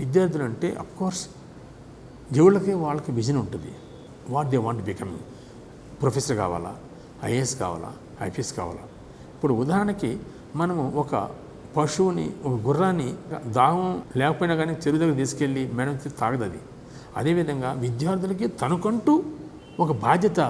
విద్యార్థులు అంటే అఫ్కోర్స్ దేవుళ్ళకి వాళ్ళకి విజన్ ఉంటుంది. What they want become professor కావాలా? ఐఏఎస్ కావాలా? ఐపీఎస్ కావాలా? ఇప్పుడు ఉదాహరణకి మనము ఒక పశువుని ఒక గుర్రాన్ని దాహం లేకపోయినా కానీ చెరువు దగ్గర తీసుకెళ్ళి మేడం తాగదు అది. అదేవిధంగా విద్యార్థులకి తనకంటూ ఒక బాధ్యత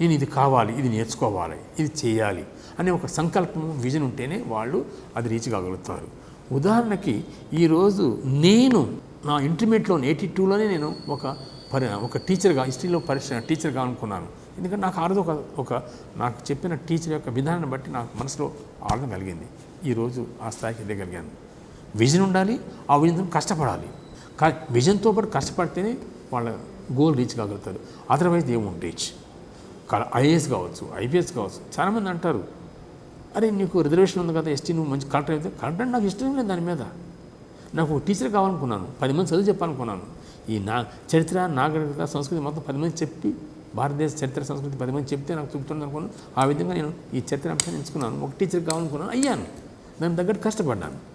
నేను ఇది కావాలి ఇది నేర్చుకోవాలి ఇది చేయాలి అనే ఒక సంకల్పం విజన్ ఉంటేనే వాళ్ళు అది రీచ్ కాగలుగుతారు. ఉదాహరణకి ఈరోజు నేను నా ఇంటర్మీడియట్లో ఎయిటీ టూలోనే నేను ఒక పరి ఒక టీచర్గా హిస్టరీలో పరిశ్రమ టీచర్గా అనుకున్నాను. ఎందుకంటే నాకు ఆ రోజు ఒక ఒక నాకు చెప్పిన టీచర్ యొక్క విధానాన్ని బట్టి నాకు మనసులో ఆడడం కలిగింది. ఈరోజు ఆ స్థాయికి ఎదగలిగాను. విజన్ ఉండాలి ఆ విజన్తో కష్టపడాలి. కా విజన్తో పాటు కష్టపడితేనే వాళ్ళ గోల్ రీచ్ కాగలుగుతారు. అదర్వైజ్ దే రీచ్ ఐఏఎస్ కావచ్చు ఐపీఎస్ కావచ్చు చాలామంది అంటారు అరే నీకు రిజర్వేషన్ ఉంది కదా ఎస్టీ నువ్వు మంచి కలెక్టర్ అయితే కలెక్టర్ నాకు ఇష్టం లేదు దాని మీద. నాకు టీచర్ కావాలనుకున్నాను పది మంది చదువు చెప్పాలనుకున్నాను. ఈ నా చరిత్ర నాగరికత సంస్కృతి మొత్తం పది మంది చెప్పి భారతదేశ చరిత్ర సంస్కృతి పది మంది చెప్తే నాకు చెప్తుంది అనుకున్నాను. ఆ విధంగా నేను ఈ చరిత్ర అంశాన్ని ఎంచుకున్నాను. ఒక టీచర్ కావాలనుకున్నాను అయ్యాను. దాని తగ్గట్టు కష్టపడ్డాను.